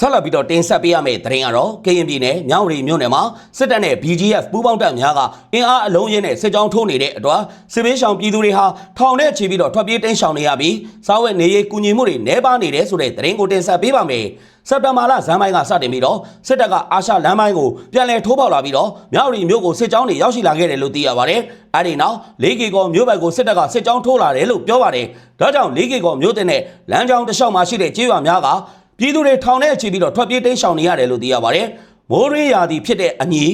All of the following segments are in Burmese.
ဆက်လက်ပြီးတော့တင်ဆက်ပေးရမယ့်သတင်းကတော့ကရင်ပြည်နယ်မြောက်ရီမြို့နယ်မှာစစ်တပ်နဲ့ BGF ပူးပေါင်းတပ်များကအင်အားအလုံးရင်းနဲ့စစ်ကြောင်းထိုးနေတဲ့အတွက်စစ်ဘေးရှောင်ပြည်သူတွေဟာထောင်ထဲချီပြီးတော့ထွက်ပြေးတိမ်းရှောင်နေရပြီးစားဝတ်နေရေးကူညီမှုတွေနှဲပါနေတယ်ဆိုတဲ့သတင်းကိုတင်ဆက်ပေးပါမယ်စက်တဘာလဇန်ပိုင်းကစတင်ပြီးတော့စစ်တပ်ကအာရှလမ်းပိုင်းကိုပြန်လည်ထိုးပေါက်လာပြီးတော့မြောက်ရီမြို့ကိုစစ်ကြောင်းတွေရောက်ရှိလာခဲ့တယ်လို့သိရပါတယ်အဲဒီနောက်၄ကီကောမြို့ဘက်ကိုစစ်တပ်ကစစ်ကြောင်းထိုးလာတယ်လို့ပြောပါတယ်ဒါကြောင့်၄ကီကောမြို့တဲ့နဲ့လမ်းကြောင်းတစ်လျှောက်မှာရှိတဲ့ကျေးရွာများက ပြည်သူတွေထောင်ထဲအခြေပြီးတော့ထွက်ပြေးတိမ်းရှောင်နေရတယ်လို့သိရပါတယ်။မိုးရင်းရာသီဖြစ်တဲ့အညီ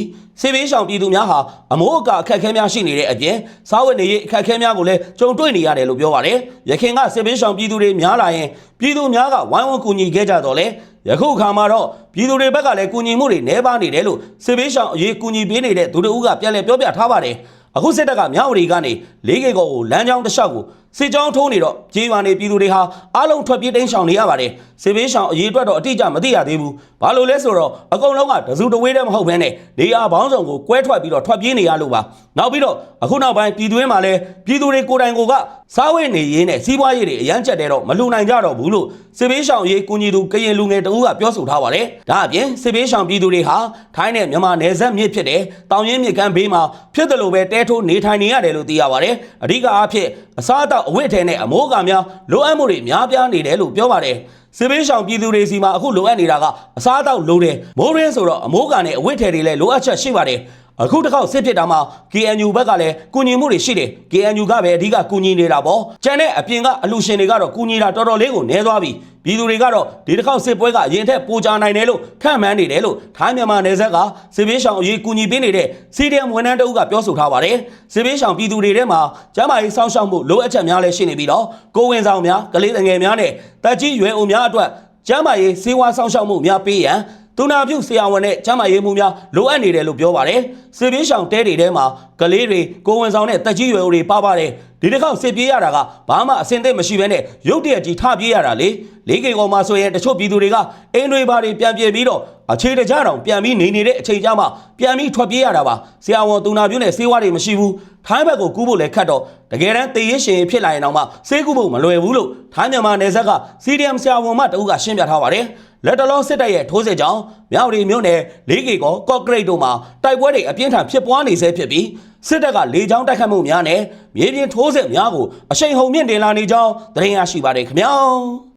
စေဘေးရှောင်ပြည်သူများဟာအမိုးအကာအခက်အခဲများရှိနေတဲ့အပြင်စားဝတ်နေရေးအခက်အခဲများကိုလည်းကြုံတွေ့နေရတယ်လို့ပြောပါတယ်။ရခိုင်ကစေဘေးရှောင်ပြည်သူတွေများလာရင်ပြည်သူများကဝိုင်းဝန်းကူညီခဲ့ကြတော့လေယခုအခါမှာတော့ပြည်သူတွေဘက်ကလည်းကူညီမှုတွေနှဲပါနေတယ်လို့စေဘေးရှောင်အရေးကူညီပေးနေတဲ့သူတို့ကပြန်လည်ပြောပြထားပါတယ်။အခုစစ်တပ်ကမြောက်ဝတီကနေလေးကေကောကိုလမ်းကြောင်းတစ်လျှောက်ကို စစ်ကြောင်းထိုးနေတော့ကြေးရွာနေပြည်သူတွေဟာအားလုံးထွက်ပြေးတိမ်းရှောင်နေရပါတယ်စစ်ဘေးရှောင်အရေးအတွက်တော့အတိအကျမသိရသေးဘူးဘာလို့လဲဆိုတော့အကုန်လုံးကတစုတဝေးတည်းမဟုတ်ဘဲနဲ့နေရာဘောင်းဆောင်ကိုကွဲထွက်ပြီးတော့ထွက်ပြေးနေရလို့ပါနောက်ပြီးတော့အခုနောက်ပိုင်းပြည်သူတွေမှာလည်းပြည်သူတွေကိုယ်တိုင်ကိုယ်ကစားဝတ်နေရေးနဲ့စီးပွားရေးတွေအရန်ချက်တဲ့တော့မလူနိုင်ကြတော့ဘူးလို့စစ်ဘေးရှောင်ရေးကူညီသူကရင်လူငယ်တဦးကပြောဆိုထားပါတယ်ဒါအပြင်စစ်ဘေးရှောင်ပြည်သူတွေဟာထိုင်းနဲ့မြန်မာနယ်စပ်မြစ်ဖြစ်တဲ့တောင်ရင်းမြစ်ကမ်းဘေးမှာဖြစ်တယ်လို့ပဲတဲထိုးနေထိုင်နေရတယ်လို့သိရပါတယ်အဓိကအားဖြင့်အစားအသောက်အဝတ်အထည်နဲ့အမိုးအကာများလိုအပ်မှုတွေများပြားနေတယ်လို့ပြောပါတယ်စစ်ဘေးရှောင်ပြည်သူတွေစီမှာအခုလိုအပ်နေတာကအစားအသောက်လိုတယ်မိုးရင်းဆိုတော့အမိုးကာနဲ့အဝတ်ထည်တွေလည်းလိုအပ်ချက်ရှိပါတယ် အခုတစ်ခေါက်စစ်ဖြစ်တာမှာ KNU ဘက်ကလည်းကူညီမှုတွေရှိတယ် KNU ကပဲအဓိကကူညီနေတာပေါ့ကျန်တဲ့အပြင်ကအလူရှင်တွေကတော့ကူညီတာတော်တော်လေးကိုနည်းသွားပြီပြည်သူတွေကတော့ဒီတစ်ခေါက်စစ်ပွဲကအရင်ထက်ပိုကြနိုင်တယ်လို့ခန့်မှန်းနေတယ်လို့ထိုင်းမြန်မာနယ်စပ်ကစစ်ဘေးရှောင်အရေးကူညီပေးနေတဲ့ CDM ဝန်ထမ်းတအုပ်ကပြောဆိုထားပါတယ်စစ်ဘေးရှောင်ပြည်သူတွေထဲမှာကျန်းမာရေးစောင့်ရှောက်မှုလိုအပ်ချက်များလည်းရှိနေပြီးတော့ကိုယ်ဝင်ဆောင်များကလေးငယ်များနဲ့တက်ကြီးရွယ်အိုများအတွက်ကျန်းမာရေးစေဝါစောင့်ရှောက်မှုများပေးရန် သူနာပြုဆရာဝန်နဲ့ကျန်းမာရေးမှုများလိုအပ်နေတယ်လို့ပြောပါတယ်။စစ်ပြေးရှောင်တဲတွေထဲမှာကလေးတွေကိုယ်ဝန်ဆောင်နဲ့တက်ကြီးရွယ်အိုတွေပါပါတယ်။ဒီတစ်ခေါက်စစ်ပြေးရတာကဘာမှအဆင်သင့်မရှိဘဲနဲ့ရုတ်တရက်ကြီးထပြေးရတာလေ။လေးကေကောင်မှာဆိုရင်တချို့ပြည်သူတွေကအိမ်တွေဘာတွေပြန်ပြေးပြီးတော့ အခြေတကြတောင်ပြန်ပြီးနေနေတဲ့အချိန်ကြမှာပြန်ပြီးထွက်ပြေးရတာပါ။ဆရာဝန်သူနာပြုနဲ့ဆေးဝါးတွေမရှိဘူး။ထိုင်းဘက်ကိုကူးဖို့လည်းခက်တော့တကယ်တမ်းတေးရရှင်ဖြစ်လာရင်တော့မှဆေးကူးဖို့မလွယ်ဘူးလို့ထိုင်းမြန်မာနယ်စပ်က CDM ဆရာဝန်မတအုပ်ကရှင်းပြထားပါတယ်။လက်တလုံးစစ်တပ်ရဲ့ထိုးစစ်ကြောင့်မြောက်ရီမြို့နယ်လေးကေကောကော့ကရိတ်တို့မှာတိုက်ပွဲတွေအပြင်းထန်ဖြစ်ပွားနေဆဲဖြစ်ပြီးစစ်တပ်ကလေကြောင်းတိုက်ခတ်မှုများနဲ့မြေပြင်ထိုးစစ်များကိုအရှိန်ဟုန်မြင့်တင်လာနေကြောင်းသတင်းရရှိပါတယ်ခင်ဗျာ